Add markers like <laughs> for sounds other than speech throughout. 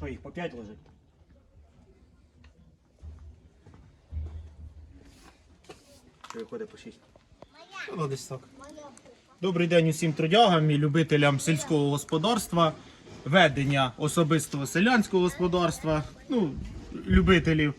Що їх по 5 лежить? Чи виходить по 6? Ну, десь так. Добрий день усім трудягам і любителям сільського господарства, ведення особистого селянського господарства, ну, любителів.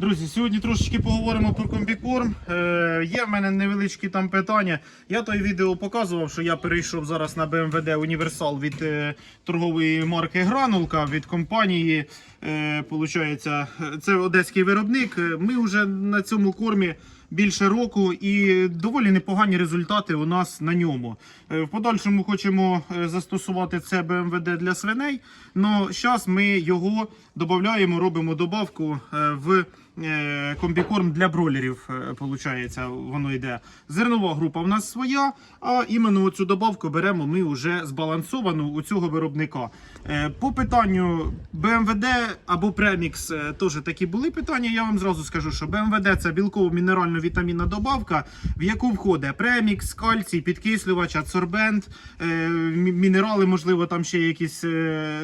Друзі, сьогодні трошечки поговоримо про комбікорм. Е, є в мене невеличкі там питання. Я той відео показував, що я перейшов зараз на BMW Універсал від е, торгової марки Гранулка від компанії. Е, получається, це одеський виробник. Е, Ми вже на цьому кормі більше року і доволі непогані результати у нас на ньому. Е, В подальшому хочемо е, застосувати це БМВД для свиней. але зараз ми його додаємо, робимо добавку в комбікорм для бролерів. е, Получається, воно йде. Зернова група в нас своя, а іменно цю добавку беремо ми вже збалансовану у цього виробника. Е, По питанню БМВД або е, теж такі були питання. Я вам зразу скажу, що БМВД це білково-мінерально-вітамінна добавка, в яку входить премікс, кальцій, підкислювач, адсорбент, е, мінерали, можливо, там ще якісь е,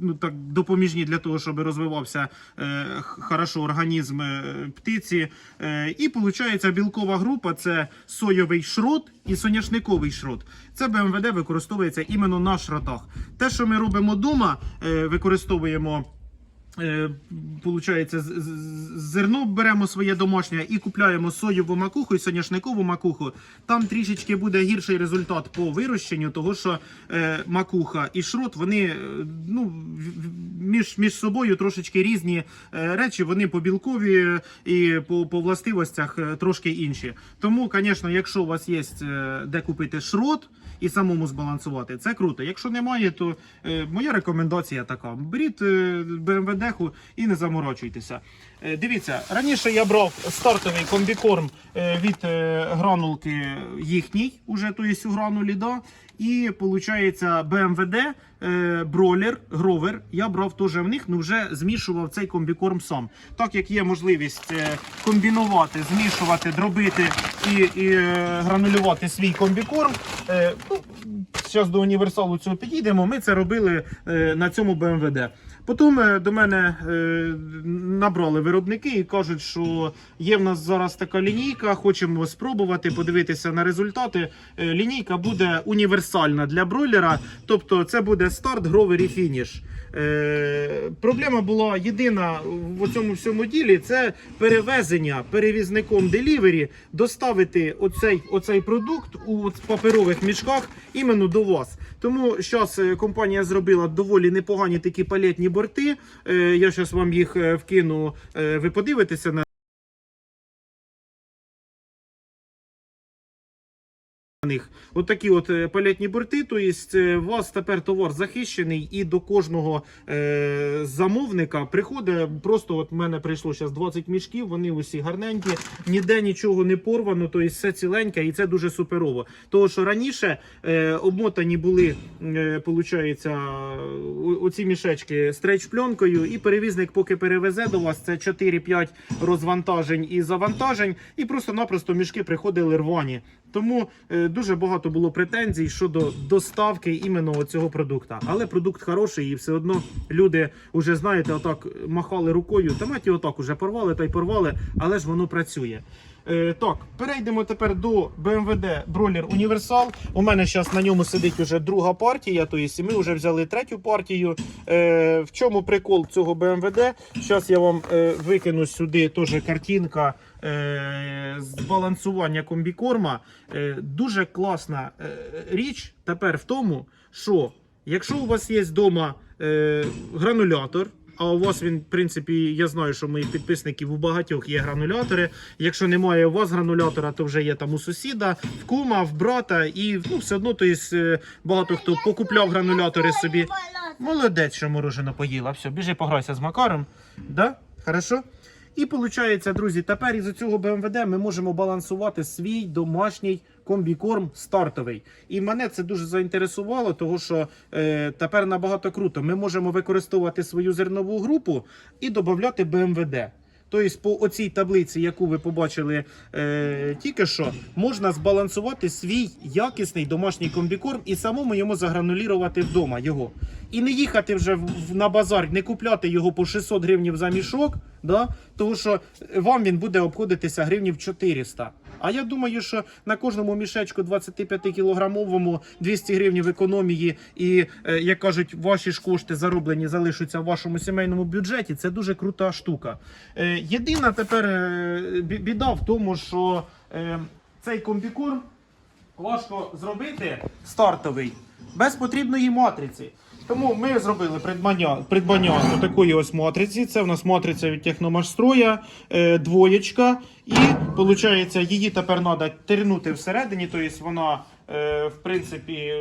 ну, так, допоміжні для того, щоб розвивався е, х- хорошо організм е, птиці. Е, і виходить, білкова група це соєвий шрот і соняшниковий шрот. Це БМВД використовується іменно на шротах. Те, що ми робимо вдома, е, використовуємо. Е, Получається, зерно беремо своє домашнє і купляємо соєву макуху і соняшникову макуху. Там трішечки буде гірший результат по вирощенню, того що е, макуха і шрот вони е, ну, між, між собою трошечки різні е, речі. Вони по білкові і по, по властивостях е, трошки інші. Тому, звісно, якщо у вас є е, де купити шрот і самому збалансувати, це круто. Якщо немає, то е, моя рекомендація така: беріть е, BMW деху і не заморочуйтеся. Е, Дивіться, раніше я брав стартовий комбікорм е, від е, гранулки їхній, уже то є у гранулі, да. І виходить, БМВД, бролер, гровер. Я брав теж в них, ну вже змішував цей комбікорм сам. Так як є можливість комбінувати, змішувати, дробити і, і гранулювати свій комбікорм. Ну, Зараз до універсалу цього підійдемо. Ми це робили на цьому БМВД. Потім до мене набрали виробники і кажуть, що є в нас зараз така лінійка, хочемо спробувати подивитися на результати. Е, Лінійка буде універсальна для бройлера, тобто це буде старт, гровер і фініш. Е, проблема була єдина в цьому всьому ділі це перевезення перевізником делівері, доставити оцей, оцей продукт у паперових мішках іменно до вас. Тому зараз компанія зробила доволі непогані такі палетні борти. Е, я зараз вам їх е, вкину, е, ви подивитеся на. Них. От такі от е, палетні борти. Тобто е, у вас тепер товар захищений, і до кожного е, замовника приходить. Просто от мене прийшло зараз 20 мішків, вони усі гарненькі, ніде нічого не порвано, тобто все ціленьке, і це дуже суперово. Тому що раніше е, обмотані були, е, получається, оці мішечки стрейч пленкою, і перевізник, поки перевезе до вас, це 4-5 розвантажень і завантажень, і просто-напросто мішки приходили рвані. Тому е, дуже багато було претензій щодо доставки іменно цього продукту. Але продукт хороший, і все одно люди вже знаєте, отак махали рукою. Та маті отак уже порвали та й порвали, але ж воно працює. Е, так, перейдемо тепер до BMW Бройлер Універсал. У мене зараз на ньому сидить уже друга партія, тобто ми вже взяли третю партію. Е, в чому прикол цього BMW? Зараз я вам е, викину сюди теж картинка збалансування комбікорма. Дуже класна річ тепер в тому, що якщо у вас є вдома гранулятор. А у вас він, в принципі, я знаю, що моїх підписників у багатьох є гранулятори. Якщо немає у вас гранулятора, то вже є там у сусіда, в кума, в брата, і ну, все одно то є, е, багато хто покупляв гранулятори собі. Молодець, що морожено поїла. Все, біжи пограйся з Макаром. Да? Хорошо? І виходить, друзі, тепер із цього БМВД ми можемо балансувати свій домашній комбікорм стартовий. І мене це дуже заінтересувало, тому що е, тепер набагато круто. Ми можемо використовувати свою зернову групу і додати БМВД. Тобто, по оцій таблиці, яку ви побачили е, тільки що, можна збалансувати свій якісний домашній комбікорм і самому йому загранулірувати вдома його. І не їхати вже в, в- на базар, не купляти його по 600 гривнів за мішок, да? тому що вам він буде обходитися гривнів 400. А я думаю, що на кожному мішечку 25 кілограмовому 200 гривень в економії, і е, як кажуть, ваші ж кошти зароблені залишаться в вашому сімейному бюджеті. Це дуже крута штука. Е, Єдина тепер е, біда в тому, що цей комбікорм важко зробити стартовий без потрібної матриці. Тому ми зробили придбання, придбання такої ось матриці. Це в нас матриця від Техномашстроя, е, двоєчка. І виходить, її тепер треба тернути всередині, тобто вона. е, В принципі, е,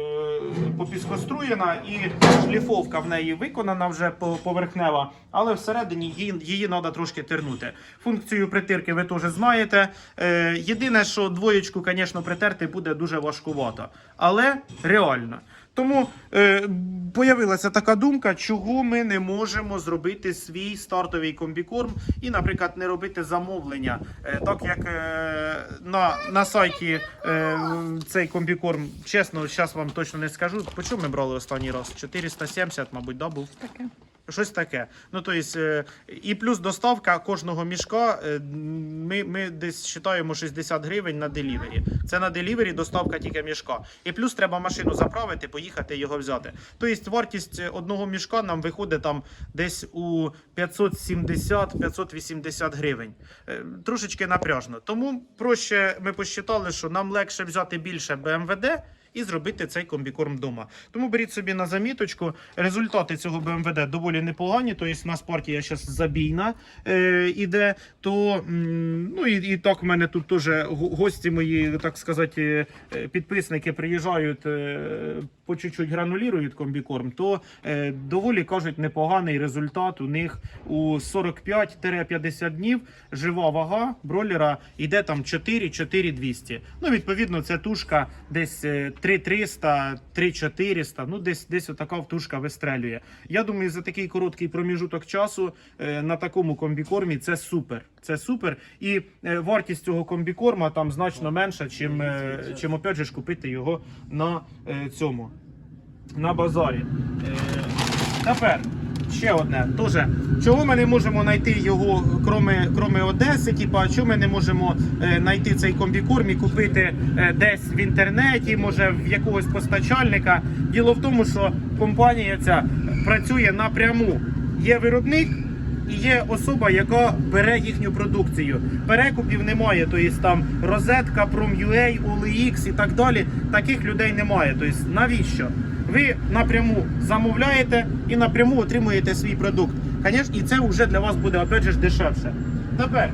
попіскоструєна і шліфовка в неї виконана вже поверхнева, але всередині її, її треба трошки тернути. Функцію притирки ви теж знаєте. Е, Єдине, що двоєчку, звісно, притерти буде дуже важкувато, але реально. Тому е, появилася така думка, чого ми не можемо зробити свій стартовий комбікорм і, наприклад, не робити замовлення. Е, так як е, на, на сайті е, цей комбікорм, чесно, зараз вам точно не скажу. По чому ми брали останній раз? 470, мабуть, да, був? Таке. Щось таке. Ну, то есть, е, і плюс доставка кожного мішка. е, Ми, ми десь вважаємо 60 гривень на делівері. Це на делівері доставка тільки мішка. І плюс треба машину заправити, поїхати його взяти. Тобто вартість одного мішка нам виходить там десь у 570-580 гривень. Е, Трошечки напряжно. Тому проще ми посчитали, що нам легше взяти більше БМВД і зробити цей комбікорм вдома. Тому беріть собі на заміточку. Результати цього БМВД доволі непогані. Тобто, у нас партія зараз забійна е, іде. То ну і, і так в мене тут теж гості мої, так сказати, е, підписники приїжджають. Е, по чуть-чуть гранулірують комбікорм, то е, доволі кажуть непоганий результат. У них у 45-50 днів жива вага бройлера йде там 4-4-200. Ну, відповідно, це тушка десь е, 3-300, 3-400, ну десь десь отака тушка вистрелює. Я думаю, за такий короткий проміжуток часу е, на такому комбікормі це супер. Це супер. І е, вартість цього комбікорма там значно менша, чим, е, чим опять же купити його на е, цьому на базарі. Тепер ще одне. Тоже, чого ми не можемо знайти його, кроме, кроме Одеси? Типа, чого ми не можемо знайти цей комбікорм і купити е, десь в інтернеті, може в якогось постачальника? Діло в тому, що компанія ця працює напряму. Є виробник. І є особа, яка бере їхню продукцію. Перекупів немає. Тобто там розетка, Prom.ua, OLX і так далі. Таких людей немає. Тобто навіщо? Ви напряму замовляєте і напряму отримуєте свій продукт. Звісно, і це вже для вас буде опять же дешевше. Тепер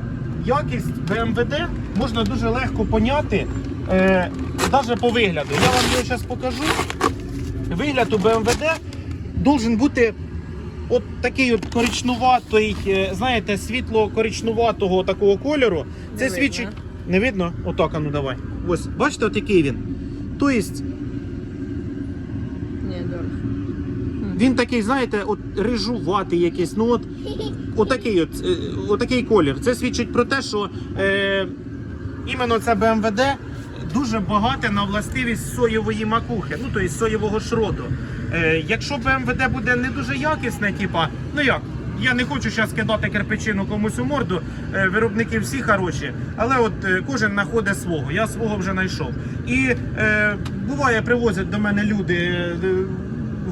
якість БМВД можна дуже легко поняти, е, навіть по вигляду. Я вам його зараз покажу. Вигляд у БМВД должен бути от такий от коричнуватий, е, знаєте, світло коричнуватого такого кольору. Це Не свідчить. Не видно? Отак, а ну давай. Ось, бачите, от який він. Тобто, він такий, знаєте, от рижуватий якийсь. Ну от, отакий от, е, отакий колір. Це свідчить про те, що е, іменно це БМВД дуже багате на властивість соєвої макухи, ну тобто соєвого шроду. Е, якщо БМВД буде не дуже якісне, типа, ну як? Я не хочу зараз кидати кирпичину комусь у морду. е, Виробники всі хороші, але от е, кожен знаходить свого. Я свого вже знайшов. І е, буває, привозять до мене люди. е,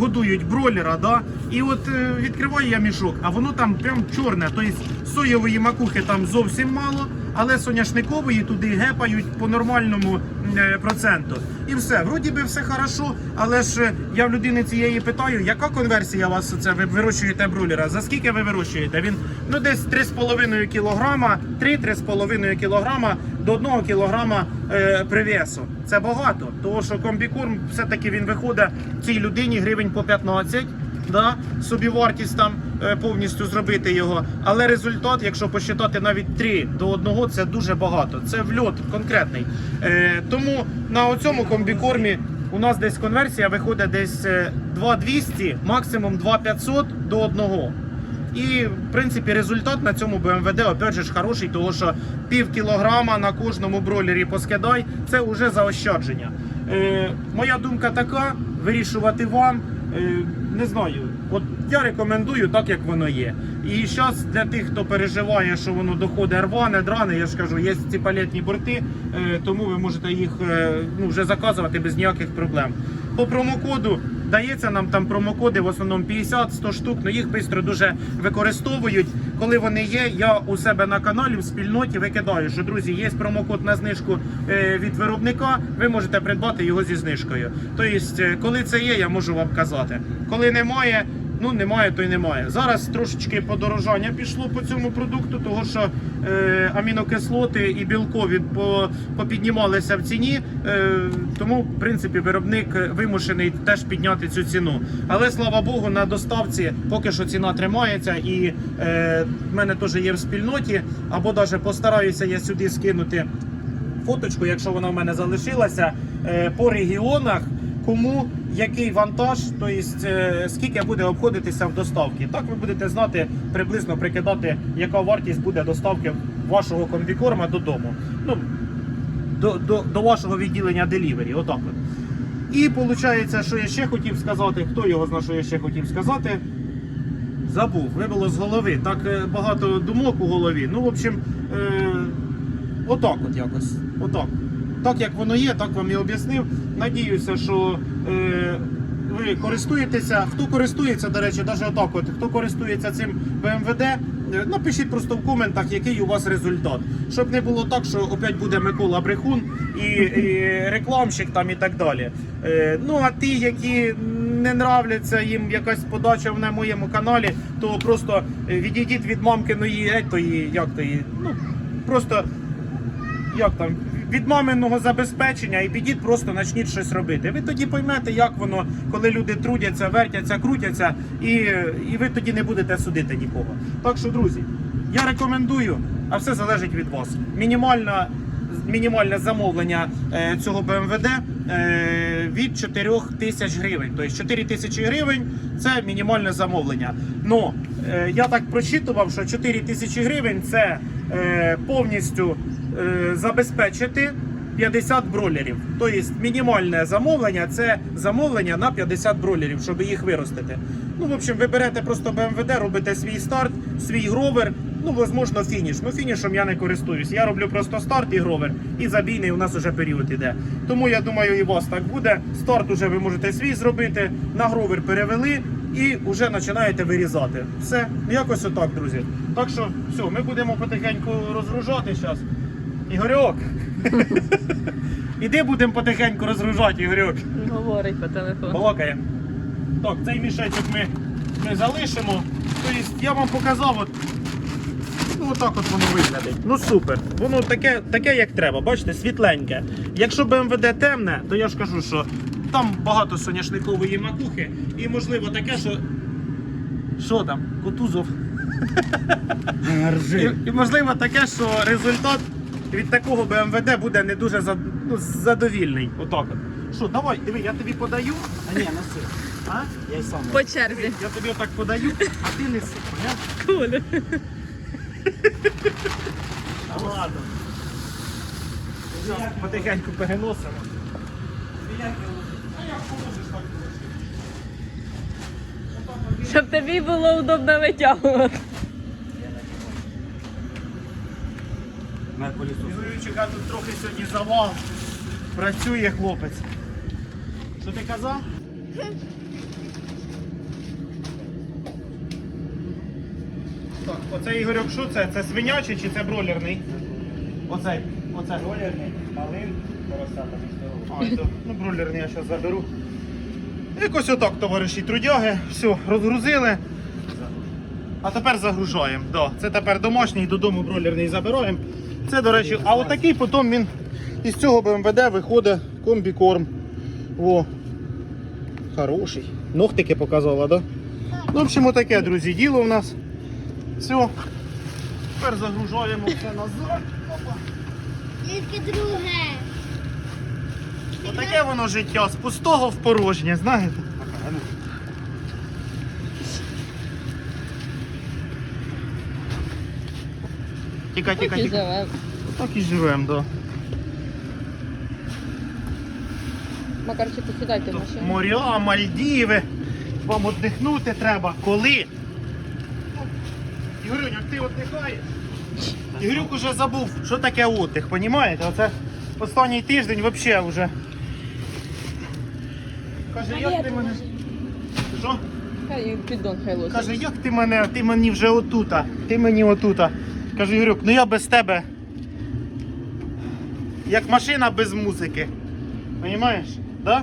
годують бройлера, да? і от е, відкриваю я мішок, а воно там прям чорне. Тобто соєвої макухи там зовсім мало, але соняшникової туди гепають по нормальному е, проценту. І все, вроді би все хорошо, але ж е, я в людини цієї питаю, яка конверсія у вас це ви вирощуєте бройлера? За скільки ви вирощуєте? Він ну десь 3,5 кілограма, 3-3,5 кілограма до 1 кілограма е, привесу. Це багато, тому що комбікорм все-таки він виходить цій людині гривень по 15, да? собівартість там е, повністю зробити його. Але результат, якщо посчитати навіть 3 до 1, це дуже багато. Це вльот конкретний. Е, тому на цьому комбікормі у нас десь конверсія виходить десь е, 2200, максимум 2500 до 1. І в принципі результат на цьому БМВД опять же хороший, тому що пів кілограма на кожному бройлері поскидай, це вже заощадження. Е, моя думка така: вирішувати вам. Е, не знаю, от я рекомендую так, як воно є. І зараз для тих, хто переживає, що воно доходить рване, дране, я ж кажу, є ці палетні борти, е, тому ви можете їх е, ну, вже заказувати без ніяких проблем. По промокоду дається нам там промокоди в основному 50-100 штук, але їх швидко дуже використовують. Коли вони є, я у себе на каналі в спільноті викидаю, що друзі, є промокод на знижку е, від виробника, ви можете придбати його зі знижкою. Тобто, коли це є, я можу вам казати. Коли немає, ну немає, то й немає. Зараз трошечки подорожання пішло по цьому продукту, тому що е, амінокислоти і білкові по, попіднімалися в ціні. Е, тому, в принципі, виробник вимушений теж підняти цю ціну. Але слава Богу, на доставці поки що ціна тримається, і е, в мене теж є в спільноті, або навіть постараюся я сюди скинути фоточку, якщо вона в мене залишилася, е, по регіонах, кому який вантаж, тобто скільки буде обходитися в доставці. Так ви будете знати, приблизно прикидати, яка вартість буде доставки вашого комбікорма додому. Ну, до, до, до вашого відділення делівері. Отак от. І виходить, що я ще хотів сказати, хто його знає, що я ще хотів сказати. Забув, вибило з голови. Так е, багато думок у голові. Ну, в общем, е, отак от якось. Отак. Так як воно є, так вам і об'яснив. Надіюся, що е, ви користуєтеся. Хто користується, до речі, навіть отак от, хто користується цим БМВД, е, напишіть просто в коментах, який у вас результат. Щоб не було так, що опять буде Микола Брехун і, і рекламщик там і так далі. Е, ну а ті, які не нравляться їм якась подача на моєму каналі, то просто е, відійдіть від мамкиної етої, як то її, ну просто як там. Від маминого забезпечення і підіть просто почніть щось робити. Ви тоді поймете, як воно, коли люди трудяться, вертяться, крутяться, і, і ви тоді не будете судити нікого. Так що, друзі, я рекомендую, а все залежить від вас. Мінімальна, мінімальне замовлення е, цього БМВД е, від 4 тисяч гривень. Тобто 4 тисячі гривень це мінімальне замовлення. Ну, я так прочитував, що 4 тисячі гривень це повністю забезпечити 50 бролерів. Тобто мінімальне замовлення це замовлення на 50 бролерів, щоб їх виростити. Ну, в общем, ви берете просто БМВД, робите свій старт, свій гровер. Ну, можливо, фініш. Ну, фінішом я не користуюсь. Я роблю просто старт і гровер, і забійний у нас вже період іде. Тому я думаю, і у вас так буде. Старт уже ви можете свій зробити, на гровер перевели і вже починаєте вирізати. Все, якось отак, друзі. Так що, все, ми будемо потихеньку розгружати зараз. Ігорьок. <laughs> Іди будемо потихеньку розгружати, Ігорьок. Говорить по телефону. Балакає. Так, цей мішечок ми, ми залишимо. Тобто я вам показав, от, ну отак от воно виглядить. Ну супер. Воно таке, таке як треба, бачите, світленьке. Якщо БМВД темне, то я ж кажу, що там багато соняшникової макухи і можливо таке, що. Що там? Котузов. І, і можливо таке, що результат від такого БМВД буде не дуже зад- ну, задовільний. Отак от. Що, давай, диви, я тобі подаю. А ні, носи. А? Я й сам. По черзі. Я тобі отак подаю, а ти неси. поняв? Коля. Та ладно. Зараз потихеньку переносимо. А як положиш, так. Щоб тобі було удобно витягувати. Ігорючика тут трохи сьогодні завал. Працює хлопець. Що ти казав? Так, оце Ігорьок, що це? Це свинячий чи це бройлерний? Оцей. Оце. Бройлерний, малин, А, то, ну бройлерний я зараз заберу. Якось отак, товариші трудяги. Все, розгрузили. А тепер загружаємо. Да, це тепер домашній, додому бройлерний забираємо. Це, до речі, а отакий потім він із цього БМВД виходить комбікорм. О, хороший. Ногтики показала, да? Ну, в общем, отаке, друзі, діло в нас. Все. Тепер загружаємо все назад. Опа. Тільки друге. Отаке воно життя з пустого в порожнє, знаєте? Тікай, тікай, тікай. живемо. Так і живемо, да. Макарчику, сідайте в машину. Моря, Мальдіви. Вам віддихнути треба. Коли? Ігорюнь, ти віддихаєш? Ігорюк уже забув, що таке отдих, понімаєте? Оце останній тиждень взагалі вже. Каже, як ти мене. Що? Хай піддон хай лосить. Каже, як ти мене, ти мені вже отута, ти мені отута. Кажу, Юрюк, ну я без тебе. Як машина без музики. Понімаєш? Да?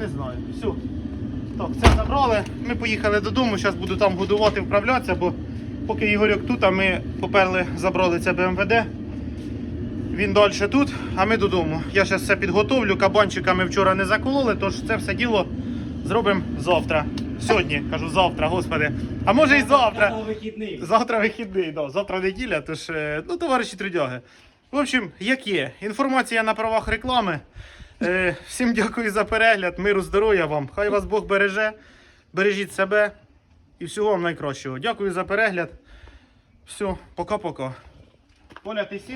Не знаю. Все. Так, це забрали. Ми поїхали додому, зараз буду там годувати, вправлятися, бо поки Ігорюк тут, а ми поперли, забрали це БМВД. Він далі тут, а ми додому. Я зараз все підготовлю. Кабанчика ми вчора не закололи, тож це все діло зробимо завтра. Сьогодні, кажу, завтра, господи. А може і завтра. Завтра вихідний, да. завтра неділя, тож, е, ну, товариші трудяги. В общем, як є. Інформація на правах реклами. Е, всім дякую за перегляд, миру, здоров'я вам. Хай вас Бог береже, бережіть себе і всього вам найкращого. Дякую за перегляд. Все, пока-пока. Поля, ти сіл?